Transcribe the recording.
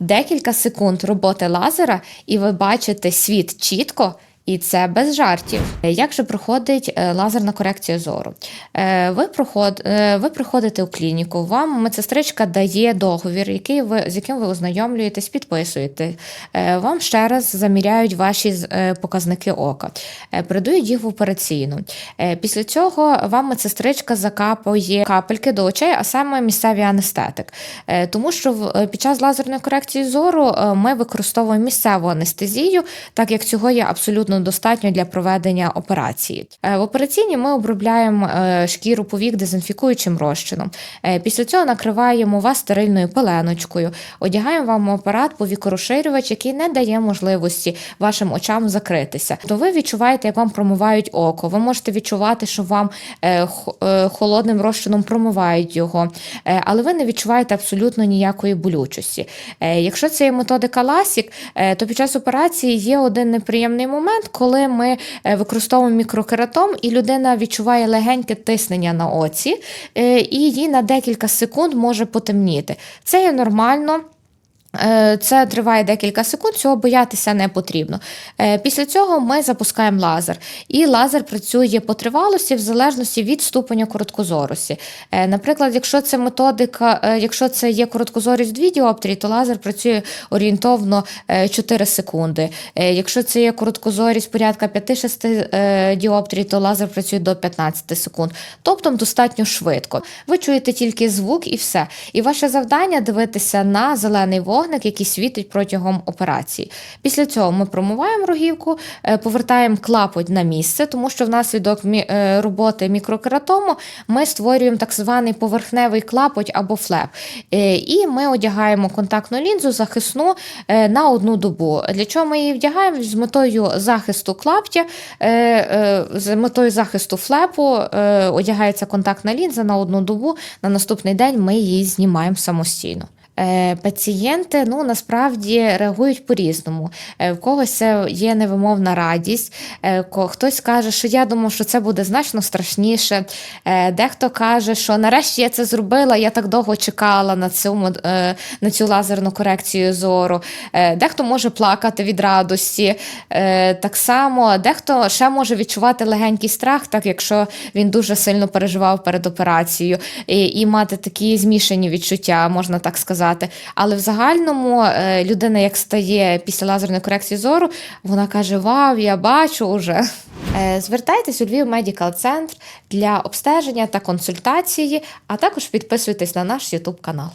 Декілька секунд роботи лазера, і ви бачите світ чітко. І це без жартів. Е, Як же проходить е, лазерна корекція зору? Е, Ви, проход, ви приходите у клініку, вам медсестричка дає договір, який ви, з яким ви ознайомлюєтесь, підписуєте. Вам ще раз заміряють ваші показники ока, передають їх в операційну. Після цього вам медсестричка закапує капельки до очей, а саме місцевий анестетик. Тому що під час лазерної корекції зору ми використовуємо місцеву анестезію, так як цього є абсолютно достатньо для проведення операції. Е, В операційній ми обробляємо е, шкіру повік дезінфікуючим розчином. Е, Після цього накриваємо вас стерильною пеленочкою, одягаємо вам апарат повікорозширювач, який не дає можливості вашим очам закритися. То ви відчуваєте, як вам промивають око. Ви можете відчувати, що вам холодним розчином промивають його, але ви не відчуваєте абсолютно ніякої болючості. Якщо це є методика ласік, то під час операції є один неприємний момент, коли ми е, використовуємо мікрокератом, і людина відчуває легеньке тиснення на оці, е, і їй на декілька секунд може потемніти. Це є нормально. Е, Це триває декілька секунд, цього боятися не потрібно. Е, Після цього ми запускаємо лазер, і лазер працює по тривалості в залежності від ступеня короткозорості. Е, Наприклад, якщо це методика, якщо це є короткозорість 2 діоптрії, то лазер працює орієнтовно е, 4 секунди. Якщо це є короткозорість порядка 5-6 е, діоптрій, то лазер працює до 15 секунд. Тобто достатньо швидко. Ви чуєте тільки звук і все. І ваше завдання дивитися на зелений вогник, який світить протягом операції. Після цього ми промиваємо рогівку, е, повертаємо клапоть на місце, тому що внаслідок е, роботи мікрокератому ми створюємо так званий поверхневий клапоть або флеп. Е, І ми одягаємо контактну лінзу захисну на одну добу. Для чого ми її вдягаємо? З метою захисту клаптя, з метою захисту флепу одягається контактна лінза на одну добу. На наступний день ми її знімаємо самостійно. Е, Пацієнти ну насправді реагують по-різному. Е, В когось є невимовна радість, е, хтось каже, що я думав, що це буде значно страшніше. Дехто каже, що нарешті я це зробила, я так довго чекала на цю, на цю лазерну корекцію зору. Дехто може плакати від радості. Так само дехто ще може відчувати легенький страх, так якщо він дуже сильно переживав перед операцією, і, і мати такі змішані відчуття, можна так сказати. Але в загальному е, людина, як стає після лазерної корекції зору, вона каже: Вау, я бачу уже. Е, Звертайтесь у Львів Медікал Центр для обстеження та консультації, а також підписуйтесь на наш YouTube канал.